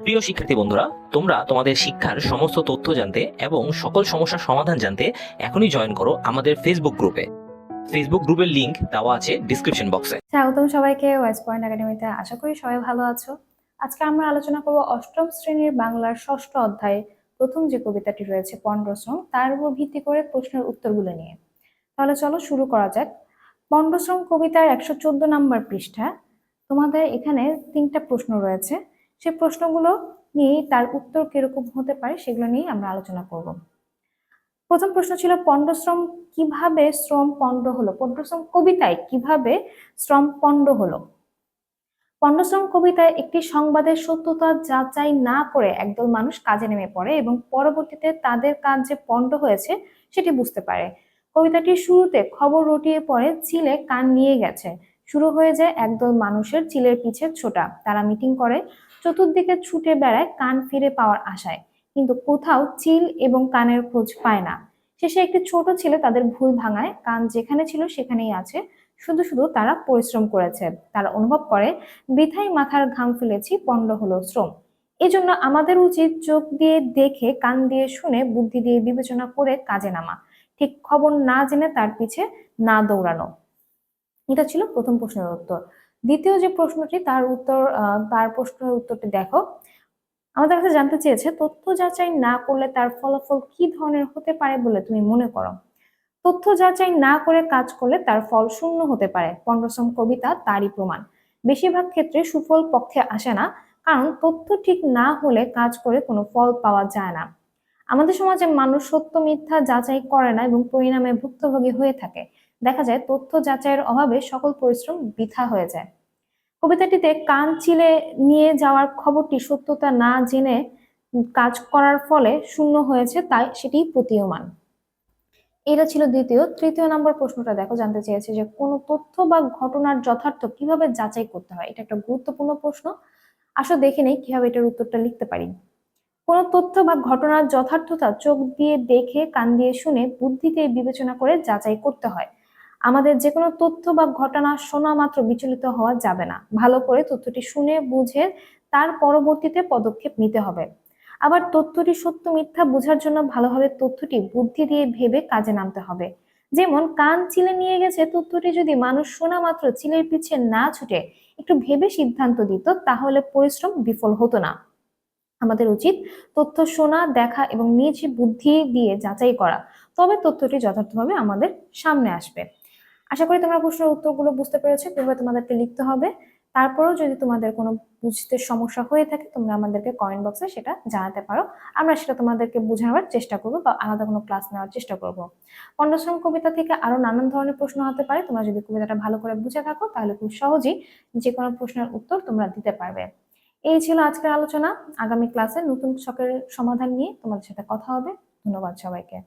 প্রিয় শিক্ষার্থী বন্ধুরা, তোমরা তোমাদের শিক্ষার সমস্ত তথ্য জানতে এবং সকল সমস্যার সমাধান জানতে এখনই জয়েন করো আমাদের ফেসবুক গ্রুপে ফেসবুক গ্রুপের লিংক দেওয়া আছে ডিসক্রিপশন বক্সে স্বাগতম সবাইকে ওয়েস্ট পয়েন্ট একাডেমিতে আশা করি সবাই ভালো আছো। আজকে আমরা আলোচনা করব অষ্টম শ্রেণির বাংলার ষষ্ঠ অধ্যায়ে প্রথম যে কবিতাটি রয়েছে পণ্ডশ্রম, তার উপর ভিত্তি করে প্রশ্নের উত্তরগুলো নিয়ে। তাহলে চলো শুরু করা যাক। পণ্ডশ্রম কবিতার একশো চোদ্দ নম্বর পৃষ্ঠা। তোমাদের এখানে তিনটা প্রশ্ন রয়েছে। সেই প্রশ্নগুলো নিয়ে তার উত্তর কীরকম হতে পারে সেগুলো নিয়ে আমরা আলোচনা করব। প্রথম প্রশ্ন ছিল, পণ্ডশ্রম কীভাবে শ্রম পণ্ড হলো? পণ্ডশ্রম কবিতায় কীভাবে শ্রম পণ্ড হলো? পণ্ডশ্রম কবিতায় একটি সংবাদের সত্যতা যাচাই না করে একদল মানুষ কাজে নেমে পড়ে এবং পরবর্তীতে তাদের কাজ যে পণ্ড হয়েছে সেটি বুঝতে পারে। কবিতাটির শুরুতে খবর রটিয়ে পড়ে, চিলে কান নিয়ে গেছে। শুরু হয়ে যায় একদল মানুষের চিলের পিছে ছোটা। তারা মিটিং করে, চতুর্দিকে ছুটে বেড়ায় কান ফিরে পাওয়ার আশায়। কিন্তু কোথাও চিল এবং কানের খোঁজ পায় না। শেষে একটি ছোট ছেলে তাদের ভুল ভাঙায়। কান যেখানে ছিল সেখানেই আছে। শুধু শুধু তারা পরিশ্রম করেছে। তারা অনুভব করে, বৃথাই মাথার ঘাম ফেলেছি, পণ্ড হলো শ্রম। এজন্য আমাদের উচিত চোখ দিয়ে দেখে, কান দিয়ে শুনে, বুদ্ধি দিয়ে বিবেচনা করে কাজে নামা। ঠিক খবর না জেনে তার পিছে না দৌড়ানো। এটা ছিল প্রথম প্রশ্নের উত্তর। দ্বিতীয় যে প্রশ্নটি, তার উত্তর তার প্রশ্নের উত্তরটি দেখো। আমাদের কাছে জানতে চেয়েছে, তথ্য যাচাই না করলে তার ফলাফল কি ধরনের হতে পারে বলে তুমি মনে করো? তথ্য যাচাই না করে কাজ করলে তার ফল শূন্য হতে পারে। পণ্ডশ্রম কবিতা, তারই প্রমাণ। বেশিরভাগ ক্ষেত্রে সুফল পক্ষে আসে না, কারণ তথ্য ঠিক না হলে কাজ করে কোনো ফল পাওয়া যায় না। আমাদের সমাজে মানুষ সত্য মিথ্যা যাচাই করে না এবং পরিণামে ভুক্তভোগী হয়ে থাকে। দেখা যায় তথ্য যাচাইয়ের অভাবে সকল পরিশ্রম বৃথা হয়ে যায়। কবিতাটিতে কান চিলে নিয়ে যাওয়ার খবরটি সত্যতা না জেনে কাজ করার ফলে শূন্য হয়েছে, তাই সেটি প্রতীয়মান। এটা ছিল দ্বিতীয়। তৃতীয় নম্বর প্রশ্নটা দেখো, জানতে চেয়েছে যে কোনো তথ্য বা ঘটনার যথার্থ কীভাবে যাচাই করতে হয়? এটা একটা গুরুত্বপূর্ণ প্রশ্ন। আসো দেখে নেই কীভাবে এটার উত্তরটা লিখতে পারি। কোনো তথ্য বা ঘটনার যথার্থতা চোখ দিয়ে দেখে, কান দিয়ে শুনে বুদ্ধিতে বিবেচনা করে যাচাই করতে হয়। আমাদের যে কোনো তথ্য বা ঘটনা শোনা মাত্র বিচলিত হওয়া যাবে না। ভালো করে তথ্যটি শুনে, বুঝে তার পরবর্তীতে পদক্ষেপ নিতে হবে। আবার তথ্যটি সত্য, মিথ্যা বোঝার জন্য ভালোভাবে তথ্যটি বুদ্ধি দিয়ে ভেবে কাজে নামতে হবে। যেমন, কান চিলে নিয়ে গেছে, তথ্যটি যদি মানুষ শোনা মাত্র চিলের পিছে না ছুটে একটু ভেবে সিদ্ধান্ত দিত, তাহলে পরিশ্রম বিফল হতো না। আমাদের উচিত তথ্য শোনা, দেখা এবং নিজ বুদ্ধি দিয়ে যাচাই করা। তবে তথ্যটি যথার্থভাবে আমাদের সামনে আসবে। আশা করি তোমরা প্রশ্নের উত্তরগুলো বুঝতে পেরেছ কীভাবে তোমাদেরকে লিখতে হবে। তারপরেও যদি তোমাদের কোনো বুঝতে সমস্যা হয়ে থাকে, তোমরা আমাদেরকে কমেন্ট বক্সে সেটা জানাতে পারো। আমরা সেটা তোমাদেরকে বোঝানোর চেষ্টা করব বা আলাদা কোনো ক্লাস নেওয়ার চেষ্টা করব। পণ্ডশ্রম কবিতা থেকে আরও নানান ধরনের প্রশ্ন হতে পারে। তোমরা যদি কবিতাটা ভালো করে বুঝে থাকো, তাহলে খুব সহজেই যে কোনো প্রশ্নের উত্তর তোমরা দিতে পারবে। এই ছিল আজকের আলোচনা। আগামী ক্লাসে নতুন শখের সমাধান নিয়ে তোমাদের সাথে কথা হবে। ধন্যবাদ সবাইকে।